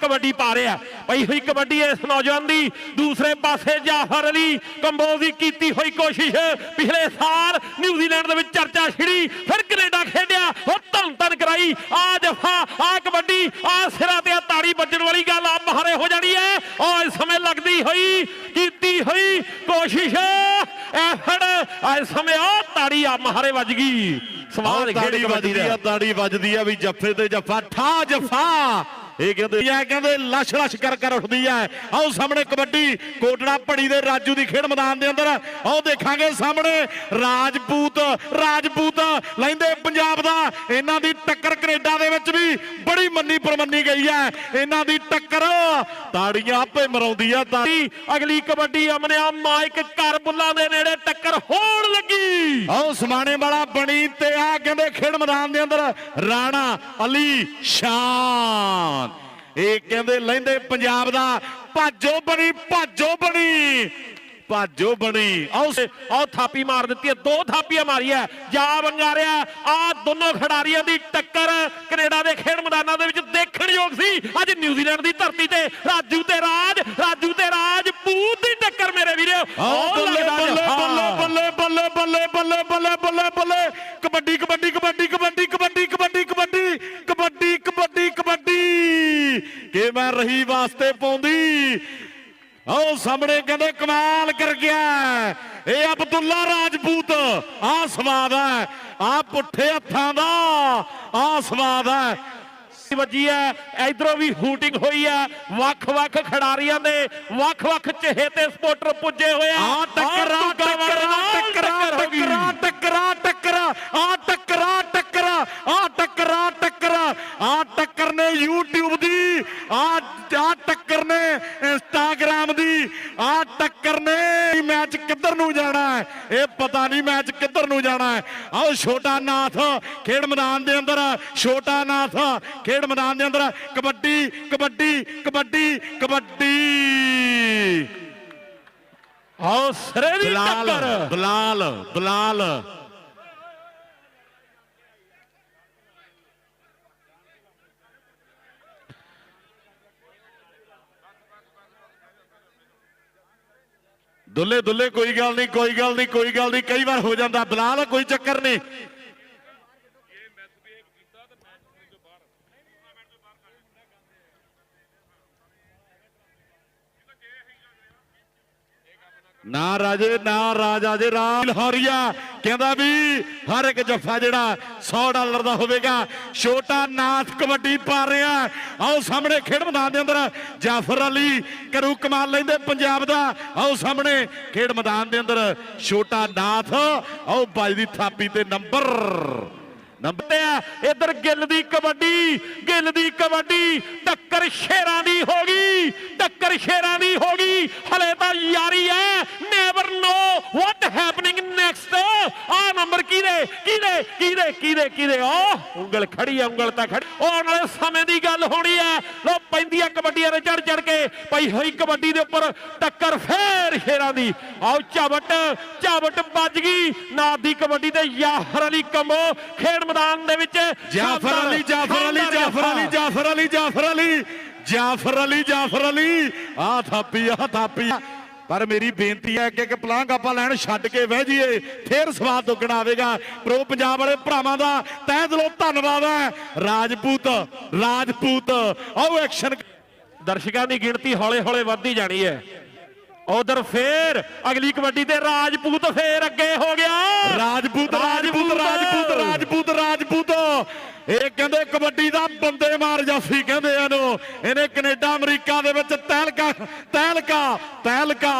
ਕਬੱਡੀ ਪਾ ਰਿਹਾ। ਪਈ ਹੋਈ ਕਬੱਡੀ ਇਸ ਨੌਜਵਾਨ ਦੀ ਦੂਸਰੇ ਪਾਸੇ ਜਾਫਰ ਅਲੀ ਕੰਬੋਜ ਕੀਤੀ ਹੋਈ ਕੋਸ਼ਿਸ਼। ਪਿਛਲੇ ਸਾਲ ਨਿਊਜ਼ੀਲੈਂਡ ਦੇ ਵਿੱਚ ਚਰਚਾ ਛਿੜੀ ਫਿਰ ਕੈਨੇਡਾ ਖੇਡਿਆ ਉਹ ਧੰਨ ਧੰਨ ਕਰਾਈ। ਆ ਜਫਾ ਆ ਕਬੱਡੀ ਆ ਸਿਰਾਂ ਤੇ ਆ ਤਾੜੀ ਵੱਜਣ ਵਾਲੀ ਗੱਲ ਆ ਮਹਾਰੇ ਹੋ ਜਾਣੀ ਹੈ। ਉਹ ਇਸ ਸਮੇਂ ਲੱਗਦੀ ਹੋਈ ਕੀਤੀ ਹੋਈ ਕੋਸ਼ਿਸ਼। ਐਫੜ ਇਸ ਸਮੇਂ ਆ ਤਾੜੀ ਆ ਮਹਾਰੇ ਵੱਜ ਗਈ। ਤਾੜੀ ਕਬੱਡੀ ਵੱਜਦੀ ਆ ਤਾੜੀ ਵੱਜਦੀ ਆ ਵੀ ਜੱਫੇ ਤੇ ਜੱਫਾ ਠਾ ਜੱਫਾ। ਇਹ ਕਹਿੰਦੇ ਆ, ਕਹਿੰਦੇ ਲਸ਼ ਲਸ਼ ਕਰ ਕਰ ਉੱਠਦੀ ਆ। ਆਓ ਸਾਹਮਣੇ ਕਬੱਡੀ, ਕੋਟੜਾ ਪੜੀ ਦੇ ਰਾਜੂ ਦੀ ਖੇਡ ਮੈਦਾਨ ਦੇ ਅੰਦਰ। ਆਓ ਦੇਖਾਂਗੇ ਸਾਹਮਣੇ ਰਾਜਪੂਤ ਰਾਜਪੂਤ ਲੈਂਦੇ ਪੰਜਾਬ ਦਾ। ਇਹਨਾਂ ਦੀ ਟੱਕਰ ਕੈਨੇਡਾ ਦੇ ਵਿੱਚ ਵੀ ਬੜੀ ਮੰਨੀ ਪਰਮੰਨੀ ਗਈ ਹੈ। ਇਹਨਾਂ ਦੀ ਟੱਕਰ ਤਾੜੀਆਂ ਆਪੇ ਮਰਾਉਂਦੀ ਆ ਤਾੜੀ। ਕਬੱਡੀ ਅਗਲੀ ਕਬੱਡੀ ਅਮਨਿਆ ਮਾਈਕ ਘਰ ਬੁੱਲਾਂ ਦੇ ਨੇੜੇ ਟੱਕਰ ਹੋਣ ਲੱਗੀ। ਆਓ ਸਮਾਣੇ ਵਾਲਾ ਬਣੀ ਤੇ ਆ ਕਹਿੰਦੇ ਖੇਡ ਮੈਦਾਨ ਦੇ ਅੰਦਰ ਰਾਣਾ ਅਲੀ ਸ਼ਾਨ। ਇਹ ਕਹਿੰਦੇ ਲੈਂਦੇ ਪੰਜਾਬ ਦਾ ਭਾਜੋ ਬਣੀ ਭਾਜੋ ਬਣੀ ਭਾਜੋ ਬਣੀ ਆਓ ਆਓ ਥਾਪੀ ਮਾਰ ਦਿੱਤੀ ਹੈ ਦੋ ਥਾਪੀਆਂ ਮਾਰੀਆਂ ਜਾ ਵੰਗਾਰਿਆ ਆ ਦੋਨੋਂ ਖਿਡਾਰੀਆਂ ਦੀ ਟੱਕਰ ਕੈਨੇਡਾ ਦੇ ਖੇਡ ਮੈਦਾਨਾਂ ਦੇ ਵਿੱਚ ਦੇਖਣ ਯੋਗ ਸੀ ਅੱਜ ਨਿਊਜ਼ੀਲੈਂਡ ਦੀ ਧਰਤੀ ਤੇ ਰਾਜੂ ਤੇ ਰਾਜ ਰਾਜੂ ਤੇ ਰਾਜ ਪੂਤ ਦੀ ਟੱਕਰ ਮੇਰੇ ਵੀਰੋ ਬੱਲੇ ਬੱਲੇ। ਬੱਲੇ ਬੱਲੇ ਬੱਲੇ ਬੱਲੇ ਬੱਲੇ ਬੱਲੇ ਕਬੱਡੀ ਕਬੱਡੀ ਕਬੱਡੀ ਕਬੱਡੀ ਕਬੱਡੀ ਕਬੱਡੀ ਕਿ ਮੈਂ ਰਹੀ ਵਾਸਤੇ ਪਾਉਂਦੀ। ਆਓ ਸਾਹਮਣੇ ਕਹਿੰਦੇ ਕਮਾਲ ਕਰ ਗਿਆ ਇਹ ਅਬਦੁੱਲਾ ਰਾਜਪੂਤ ਆ ਸਵਾਦ ਹੈ। ਆ ਪੁੱਠੇ ਹੱਥਾਂ ਦਾ ਆ ਸਵਾਦ ਹੈ। ਵੱਜੀ ਹੈ ਇਧਰੋਂ ਵੀ ਹੂਟਿੰਗ ਹੋਈ ਹੈ। ਵੱਖ-ਵੱਖ ਖਿਡਾਰੀਆਂ ਦੇ ਵੱਖ-ਵੱਖ ਚਹੇਤੇ ਸਪੋਰਟਰ ਪੁੱਜੇ ਹੋਏ ਆ। ਆ ਟੱਕਰਾ ਟੱਕਰਾ ਟੱਕਰਾ। ਟੱਕਰਾ ਟੱਕਰਾ ਟੱਕਰਾ ਆ ਟੱਕਰਾ ਟੱਕਰਾ ਆ ਟੱਕਰਾ ਆ ਟੱਕਰ ਨੇ YouTube ਦੀ ਆ ਆ ਟੱਕਰ ਨੇ Instagram ਦੀ ਆ ਟੱਕਰ ਨੇ ਮੈਚ ਕਿੱਧਰ ਨੂੰ ਜਾਣਾ ਹੈ? ਇਹ ਪਤਾ ਨਹੀਂ ਮੈਚ ਕਿੱਧਰ ਨੂੰ ਜਾਣਾ ਹੈ। ਆਓ ਛੋਟਾ ਨਾਥ ਖੇਡ ਮੈਦਾਨ ਦੇ ਅੰਦਰ ਛੋਟਾ ਨਾਥ ਖੇਡ ਮੈਦਾਨ ਦੇ ਅੰਦਰ ਕਬੱਡੀ ਕਬੱਡੀ ਕਬੱਡੀ ਕਬੱਡੀ। ਆਓ ਸਰੇ ਦੀ ਬਲਾਲ ਟੱਕਰ। ਬਲਾਲ ਬਲਾਲ। ਦੁੱਲੇ ਦੁੱਲੇ ਕੋਈ ਗੱਲ ਨਹੀਂ, ਕੋਈ ਗੱਲ ਨਹੀਂ, ਕੋਈ ਗੱਲ ਨਹੀਂ। ਕਈ ਵਾਰ ਹੋ ਜਾਂਦਾ ਬਲਾਲ ਕੋਈ ਚੱਕਰ ਨਹੀਂ। ਨਾ ਰਾਜੇ, ਨਾ ਰਾਜਾ ਜੇ, ਰਾਮ ਹਰੀਆ। ਕਹਿੰਦਾ ਵੀ ਹਰ ਇੱਕ ਜੱਫਾ ਜਿਹੜਾ 100 ਡਾਲਰ ਦਾ ਹੋਵੇਗਾ, ਛੋਟਾ ਨਾਥ ਕਬੱਡੀ ਪਾ ਰਿਹਾ। ਆਓ ਸਾਹਮਣੇ ਖੇਡ ਮੈਦਾਨ ਦੇ ਅੰਦਰ ਜਾਫਰ ਅਲੀ, ਕਰੂ ਕਮਾਲ ਲੈਂਦੇ ਪੰਜਾਬ ਦਾ। ਆਓ ਸਾਹਮਣੇ ਖੇਡ ਮੈਦਾਨ ਦੇ ਅੰਦਰ ਛੋਟਾ ਨਾਥ, ਆਓ ਬਾਈ ਦੀ ਥਾਪੀ ਤੇ ਨੰਬਰ। ਨੰਬਰ ਤੇ ਆ, ਇਧਰ ਗਿੱਲ ਦੀ ਕਬੱਡੀ, ਗਿੱਲ ਦੀ ਕਬੱਡੀ, ਟੱਕਰ ਸ਼ੇਰਾਂ ਦੀ ਹੋ ਗਈ, ਟੱਕਰ ਸ਼ੇਰਾਂ ਦੀ ਹੋ ਗਈ। ਹਲੇ ਤਾਂ ਯਾਰੀ ਹੈ ਨੈਵਰ ਨੋ ਵਾਟ ਨੰਬਰ ਕਿਹਦੇ? ਕਿਹਦੇ? ਕਿਹਦੇ? ਕਿਹਦੇ? ਕਿਹਦੇ? ਓ ਉਂਗਲ ਖੜੀ ਆ ਉਂਗਲ ਤਾਂ ਖੜੀ। ਉਹ ਨਾਲੇ ਸਮੇਂ ਦੀ ਗੱਲ ਹੋਣੀ ਹੈ ਲੋ ਪੈਂਦੀ ਆ ਕਬੱਡੀਆਂ ਦੇ ਚੜ ਚੜ ਕੇ ਪਈ ਹੋਈ ਕਬੱਡੀ ਦੇ ਉੱਪਰ ਟੱਕਰ ਫੇਰ ਸ਼ੇਰਾਂ ਦੀ। ਆਓ ਝਾਵਟ ਝਾਵਟ ਵੱਜ ਗਈ। ਨਾਦ ਦੀ ਕਬੱਡੀ ਤੇ ਯਾਹਰ ਅਲੀ ਕੰਬੋ ਖੇਡ ਮੈਦਾਨ ਦੇ ਵਿੱਚ। ਜਾਫਰ ਅਲੀ ਜਾਫਰ ਅਲੀ ਜਾਫਰ ਅਲੀ ਜਾਫਰ ਅਲੀ ਜਾਫਰ ਅਲੀ। ਜਾਫਰ ਅਲੀ ਜਾਫਰ ਅਲੀ। ਆ ਥਾਪੀ ਆ ਥਾਪੀ। ਪਰ ਮੇਰੀ ਬੇਨਤੀ ਹੈ ਕਿ ਇੱਕ ਪਲਾਂਗ ਆਪਾਂ ਲੈਣ ਛੱਡ ਕੇ ਬਹਿ ਜਾਈਏ, ਫੇਰ ਸਵਾਦ ਦੁੱਗਣਾ ਆਵੇਗਾ। ਪ੍ਰੋ ਪੰਜਾਬ ਵਾਲੇ ਭਰਾਵਾਂ ਦਾ ਤਹਿ ਦਿਲੋਂ ਧੰਨਵਾਦ ਹੈ। ਰਾਜਪੂਤ ਰਾਜਪੂਤ, ਆਓ ਐਕਸ਼ਨ ਦਰਸ਼ਕਾਂ ਦੀ ਗਿਣਤੀ ਹੌਲੇ-ਹੌਲੇ ਵੱਧਦੀ ਜਾਣੀ ਹੈ। ਉਧਰ ਫੇਰ ਅਗਲੀ ਕਬੱਡੀ ਤੇ ਰਾਜਪੂਤ ਫੇਰ ਅੱਗੇ ਹੋ ਗਿਆ। ਰਾਜਪੂਤ ਰਾਜਪੂਤ ਰਾਜਪੂਤ। ਰਾਜਪੂਤ ਰਾਜਪੂਤ ਇਹ ਕਹਿੰਦੇ ਕਬੱਡੀ ਦਾ ਬੰਦੇ ਮਾਰ ਜਾਫੀ ਕਹਿੰਦੇ ਇਹਨੂੰ। ਇਹਨੇ ਕੈਨੇਡਾ ਅਮਰੀਕਾ ਦੇ ਵਿੱਚ ਤਹਿਲਕਾ ਤਹਿਲਕਾ ਤਹਿਲਕਾ